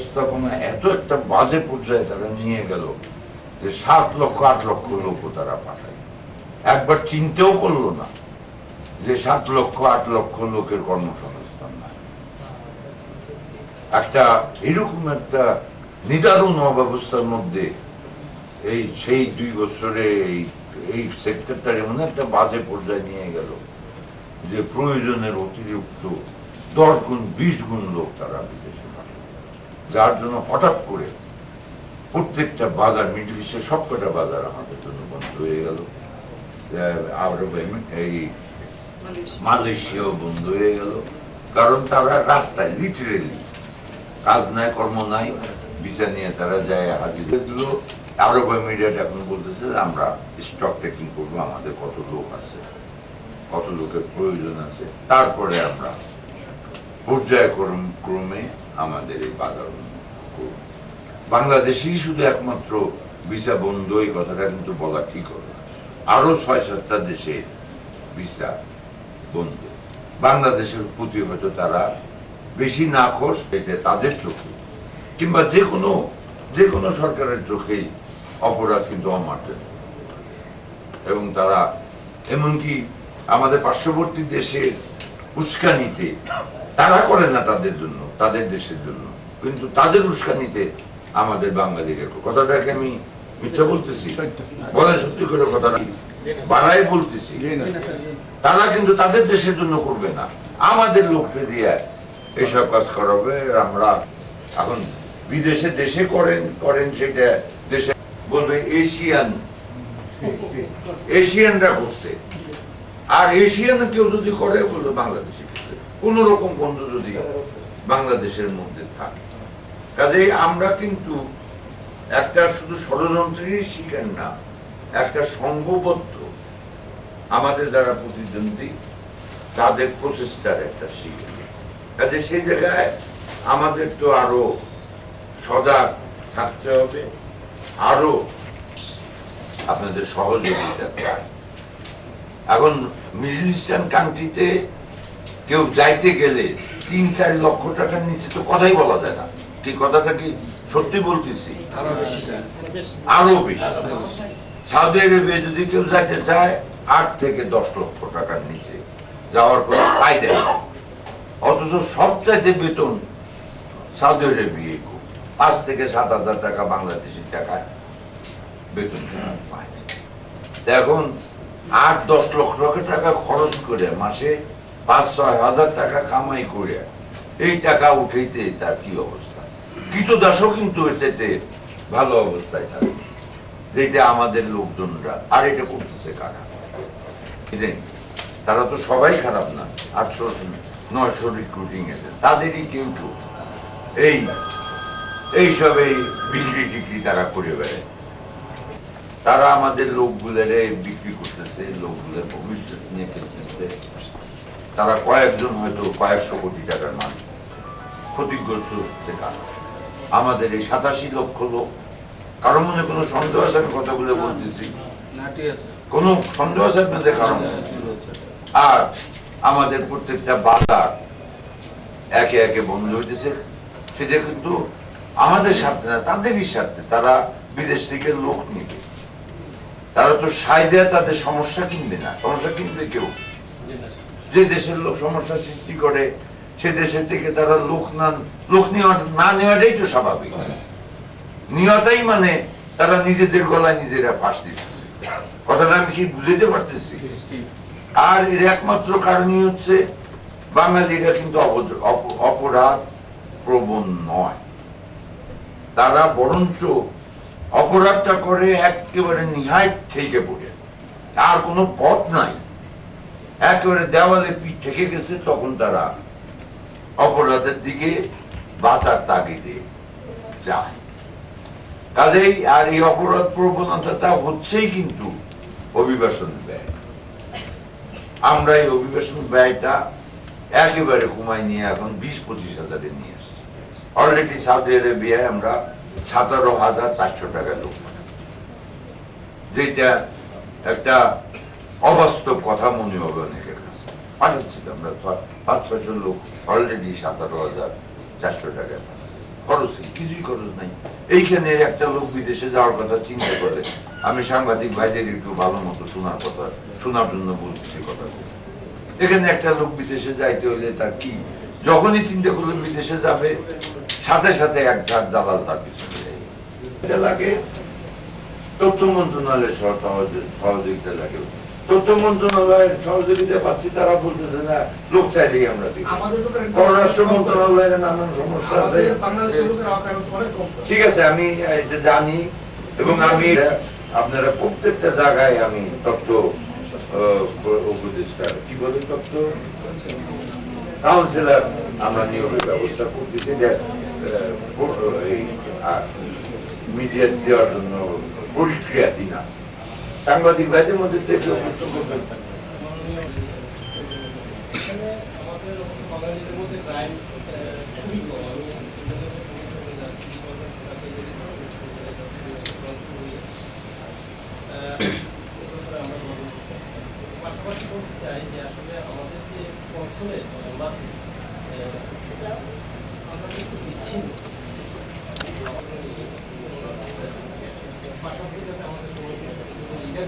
ব্যবস্থাপনা এত একটা বাজে পর্যায়ে তারা নিয়ে গেল যে সাত লক্ষ, আট লক্ষ লোকও তারা পাঠায়। একবার চিন্তাও করল না যে সাত লক্ষ, আট লক্ষ লোকের কর্মসংস্থান নাই। একটা এরকম একটা নিদারুণ অব্যবস্থার মধ্যে এই সেই দুই বছরে এই এই সেক্টরটা এমন একটা বাজে পর্যায়ে নিয়ে গেল যে প্রয়োজনের অতিরিক্ত দশ গুণ, বিশ গুণ লোক তারা বিদেশে যার জন্য হঠাৎ করে প্রত্যেকটা বাজার মিডল ইস্টের সবকটা বাজার আমাদের জন্য বন্ধ হয়ে গেল। আরব এই মালয়েশিয়াও বন্ধ হয়ে গেল। কারণ তারা রাস্তায় লিটারেলি কাজ নাই কর্ম নাই ভিসা নিয়ে তারা যায় হাজির হয়ে দিল আরব এমিরেট এখন বলতেছে যে আমরা স্টক টেকিং করব আমাদের কত লোক আছে কত লোকের প্রয়োজন আছে। তারপরে আমরা পর্যায়ক্রম ক্রমে আমাদের এই উন্নত বাংলাদেশেই শুধু একমাত্র ভিসা বন্ধ, এই কথাটা কিন্তু বলা ঠিক হবে। আরও ছয় সাতটা দেশে ভিসা বন্ধ। বাংলাদেশের প্রতি হয়তো তারা বেশি না খোঁজ, এটা তাদের চোখে। কিংবা যে কোনো যে কোনো সরকারের চোখেই অপরাধ কিন্তু অমার্জন এবং তারা, এমনকি আমাদের পার্শ্ববর্তী দেশের উস্কানিতে তারা করে না তাদের জন্য, তাদের দেশের জন্য। কিন্তু তাদের উস্কানিতে আমাদের বাঙালিদের কথাটাকে আমি মিথ্যা বলতেছি। বলেন সত্যি করে কথাটা বাড়াই বলতেছি। তারা কিন্তু তাদের দেশের জন্য করবে না। আমাদের লোককে দিয়ে এসব কাজ করাবে। আমরা এখন বিদেশে দেশে করেন করেন সেটা দেশে বলবে, এশিয়ান এশিয়ানরা করছে। আর এশিয়ান কেউ যদি করে, বলবে বাংলাদেশে। কোন রকম বন্ধু যদি বাংলাদেশের মধ্যে থাকে। কাজেই আমরা কিন্তু একটা শুধু ষড়যন্ত্রেরই শিকার না, একটা সংঘবদ্ধ আমাদের যারা প্রতিদ্বন্দ্বী, তাদের প্রচেষ্টার একটা শিকার। কাজে সেই জায়গায় আমাদের তো আরও সজাগ থাকতে হবে, আরও আপনাদের সহযোগিতা এখন মিডল ইস্টার্ন কান্ট্রিতে কেউ যাইতে গেলে তিন চার লক্ষ টাকার নিচে তো কথাই বলা যায় না। ঠিক কথাটা কি সত্যি বলতেছি? আরও বেশি সাউদি আরবে যদি কেউ যাইতে চায় আট থেকে দশ লক্ষ টাকার নিচে যাওয়ার কোনো ফায়দা নেই। অথচ সবচাইতে বেতন সাউদি আরবিয়ে পাঁচ থেকে সাত হাজার টাকা বাংলাদেশের টাকায় বেতন পায় এখন আট দশ লক্ষ টাকা খরচ করে মাসে পাঁচ ছয় হাজার টাকা কামাই করে এই টাকা উঠাইতে তার কি অবস্থা? কীটদাসও কিন্তু এটাতে ভালো অবস্থায় থাকে। যেটা আমাদের লোকজনরা, আর এটা করতেছে কারা? তারা তো সবাই খারাপ না, আটশো নয়শো রিক্রুটিং এজেন্ট তাদেরই কেউ কেউ। এই এইসব এই বিক্রি টিক্রি তারা করে বেড়ায়। তারা আমাদের লোকগুলোরে বিক্রি করতেছে, লোকগুলোর ভবিষ্যৎ নিয়ে খেলতেছে। তারা কয়েকজন হয়তো কয়েকশো কোটি টাকার মালিক। ক্ষতিগ্রস্ত হচ্ছে কারা? আমাদের এই সাতাশি লক্ষ লোক। কারও মনে কোনো সন্দেহ আছে? আমি কথাগুলো বলতেছি। কোনো সন্দেহ আছে? আপনাদের কারণ আর আমাদের প্রত্যেকটা বাজার একে একে বন্ধ হইতেছে। সেটা কিন্তু আমাদের স্বার্থে না তাদেরই স্বার্থে। তারা বিদেশ থেকে লোক নিবে। তারা তো সাই দেয়া তাদের সমস্যা কিনবে না। সমস্যা কিনবে কেউ। যে দেশের লোক সমস্যা সৃষ্টি করে সে দেশের থেকে তারা লোক না লোক না নেওয়াটাই তো স্বাভাবিক। নেওয়াটাই মানে তারা নিজেদের গলায় নিজেরা ফাঁস দিচ্ছে কথাটা আমি কি বুঝাইতে পারতেছি? আর এর একমাত্র কারণই হচ্ছে বাঙালিরা কিন্তু অপরাধ প্রবণ নয়। তারা বরঞ্চ অপরাধটা করে একেবারে নিহায় ঠেকে পড়ে। আর কোনো পথ নাই। একেবারে দেওয়ালে পিঠ ঠেকে গেছে, তখন তারা অপরাধের দিকে বাঁচার তাগিদে যায়। কাজেই আর এই অপরাধ প্রবণতাটা হচ্ছেই কিন্তু অভিবাসন ব্যয়। আমরা এই অভিবাসন ব্যয়টা একেবারে কমাই নিয়ে এখন বিশ পঁচিশ হাজারে নিয়ে আসছি। অলরেডি সাউদি আরবিয়ায় আমরা সতেরো হাজার চারশো টাকা লোক যেটা একটা অবাস্তব কথা মনে হবে অনেকের কাছে। পাঠাচ্ছি আমরা পাঁচ ছশো লোক অলরেডি সতেরো হাজার, চারশো টাকা। খরচ? কিছুই খরচ নাই। এইখানে একটা লোক বিদেশে যাওয়ার কথা চিন্তা করে। আমি সাংবাদিক ভাইদের একটু ভালো মতো শোনার কথা, শোনার জন্য বলতেছি কথা এখানে একটা লোক বিদেশে যাইতে হলে তার কি? যখনই চিন্তা করল বিদেশে যাবে, সাথে সাথে এক ঝাড় দালাল তার পিছনে লেগে তথ্য মন্ত্রণালয়ের সহ- সহযোগিতা লাগে। তথ্য মন্ত্রণালয়ের সহযোগিতা পাচ্ছি তারা বলতেছে না লোক চাইলেই আমরা দিই পররাষ্ট্র মন্ত্রণালয়ের নানান সমস্যা আছে। ঠিক আছে আমি এটা জানি এবং আমি আপনারা প্রত্যেকটা জায়গায় আমি তথ্য উপদেষ্টা কি বলে তথ্য? কাউন্সিলর আমরা নিয়োগের ব্যবস্থা করতেছি মিডিয়া দেওয়ার জন্য পরিক্রিয়াধীন আছে। সাংবাদিক ভাইদের মধ্যে আমাদের বাঙালিদের মধ্যে ক্রাইম খুবই কম আমি পাশাপাশি বলতে চাই যে আসলে আমাদের যে কনসুলেট এম্বাসি এটা আমরা কিন্তু বিচ্ছিন্ন পাশাপাশি যাতে আমাদের কোনো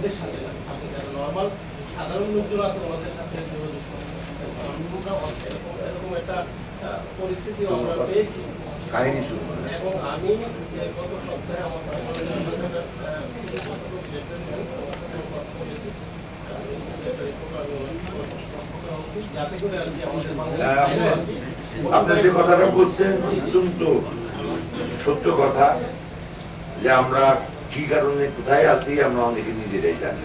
লিডারদের সাথে না আপনি যারা নর্মাল সাধারণ লোকজন আছে ওনাদের সাথে যোগাযোগ এরকম একটা পরিস্থিতি আমরা পেয়েছি। কাহিনী শুরু এবং আমি যে গত সপ্তাহে আমার আপনি- কথাটা বলছেন অত্যন্ত সত্য কথা যে আমরা কি কারণে কোথায় আছি আমরা অনেকে নিজেরাই জানি।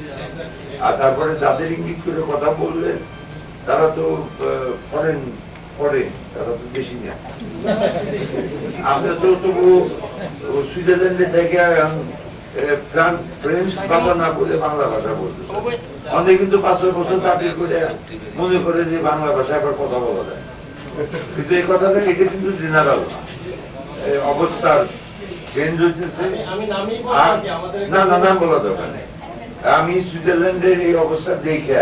আর তারপরে যাদের ইঙ্গিত করে কথা বললেন তারা তো ফরেন ফরেন তারা তো বেশি না। আমরা তো তবু সুইজারল্যান্ডে থেকে ফ্রেঞ্চ ভাষা না বলে বাংলা ভাষা বলতেছে অনেক কিন্তু পাঁচ বছর চাকরি করে মনে করে যে বাংলা ভাষায় আবার কথা বলা যায়। কিন্তু এই কথাটা, এটা কিন্তু জেনারেল অবস্থার চেঞ্জ আমি নামই বলব আর- আর কি, আমাদের না না নাম বলা দরকার নেই। আমি সুইজারল্যান্ডের এই অবস্থা দেখে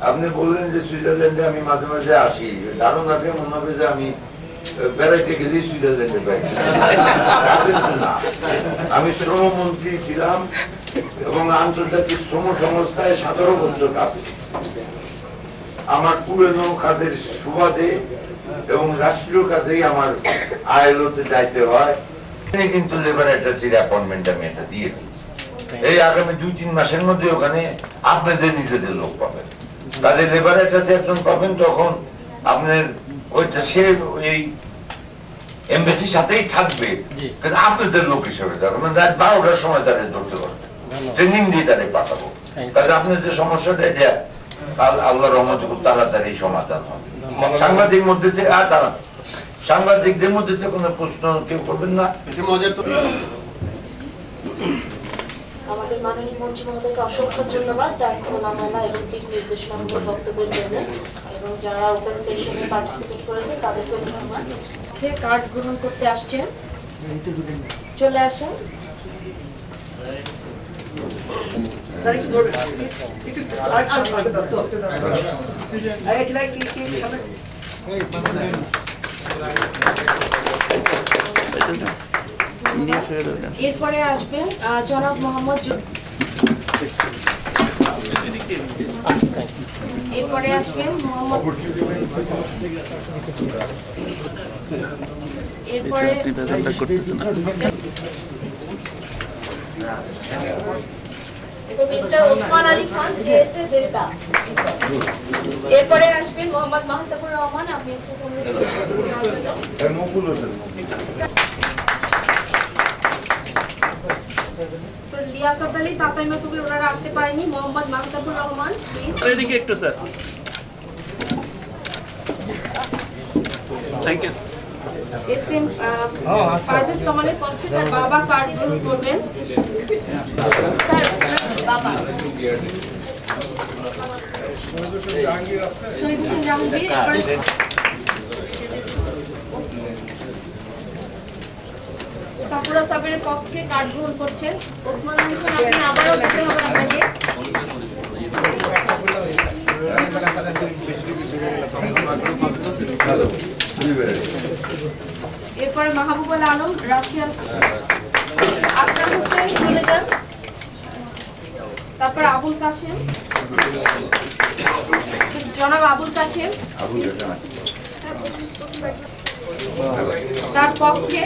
আপনি বললেন যে সুইজারল্যান্ডে আমি মাঝে মাঝে আসি। দারুণ আছে মনে হবে যে আমি বেড়াইতে সুইজারল্যান্ডে না আমি শ্রমমন্ত্রী ছিলাম এবং আন্তর্জাতিক শ্রম সংস্থায় সতেরো বছর কাজ আমার পুরনো কাজের সুবাদে এবং রাষ্ট্রীয় কাজেই আমার আইএলওতে যাইতে হয়। কিন্তু লেবার অ্যাপয়েন্টমেন্ট আমি এটা দিয়ে দিয়েছি এই আগামী দুই তিন মাসের মধ্যে ওখানে আপনাদের নিজেদের লোক পাবেন। কাজে লেবার অ্যাটাচি একজন পাবেন তখন আপনার ওইটা সে এই এমবেসির সাথেই থাকবে। কিন্তু আপনাদের লোক হিসেবে থাকবে মানে রাত বারোটার সময় তাদের ধরতে পারবে। ট্রেনিং দিয়ে তাদের পাঠাবো। কাজে আপনার যে সমস্যাটা এটা আল্লাহ রহমতে খুব তাড়াতাড়ি সমাধান হবে। সাংবাদিক মধ্যে আর দাঁড়ান। সাংবাদিকদের মধ্যে তো কোনো প্রশ্ন কেউ করবেন না আমাদের মাননীয় মন্ত্রী মহোদয়কে অসংখ্য ধন্যবাদ খোলামেলা এবং দিক নির্দেশনামূলক বক্তব্যের জন্য এবং যারা ওপেন সেশনে পার্টিসিপেট করেছে তাদেরকে ধন্যবাদ কার্ড গ্রহণ করতে আসছেন চলে আসেন একটু এরপরে আসবেন জনাব মোহাম্মদ এরপরে আসবেন মোহাম্মদ এরপর mister Osman Ali Khan JSA Jeddah এরপরে আসবেন মোহাম্মদ মাহতাবুর রহমান আপনি লিয়াকত আলী মাতুকুল ওনারা আসতে পারেনি। মোহাম্মদ মাহতাবুর রহমান প্লিজ একটু, sir. Thank you S M Parvez কামালের পক্ষে তার বাবা কার্ড গ্রহণ করবেন বাবা। জাহাঙ্গীর সাবের পক্ষে কার্ড গ্রহণ করছেন। ওসমান আপনি আবারও হবে আপনাকে। এরপরে মাহবুবুল আলম রাফিয়ান আকরাম হোসেন চলে যান। তারপর আবুল কাশেম। জনাব আবুল কাশেম। তার পক্ষে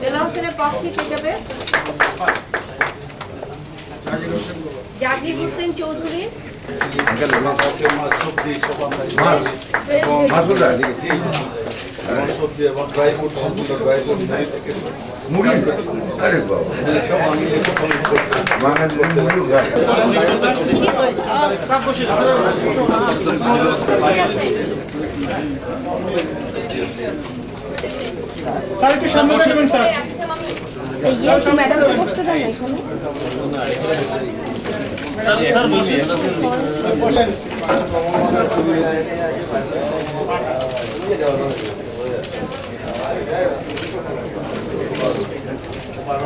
দেলা হোসেনের পক্ষে কে যাবে? জাকির হোসেন চৌধুরী। মাস মাসুদা মুড়ি আরে বাবা মুড়ি খায় স্যার একটু সামনে স্যার ম্যাডামকে বসতে দেন না এখানে।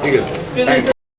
ঠিক আছে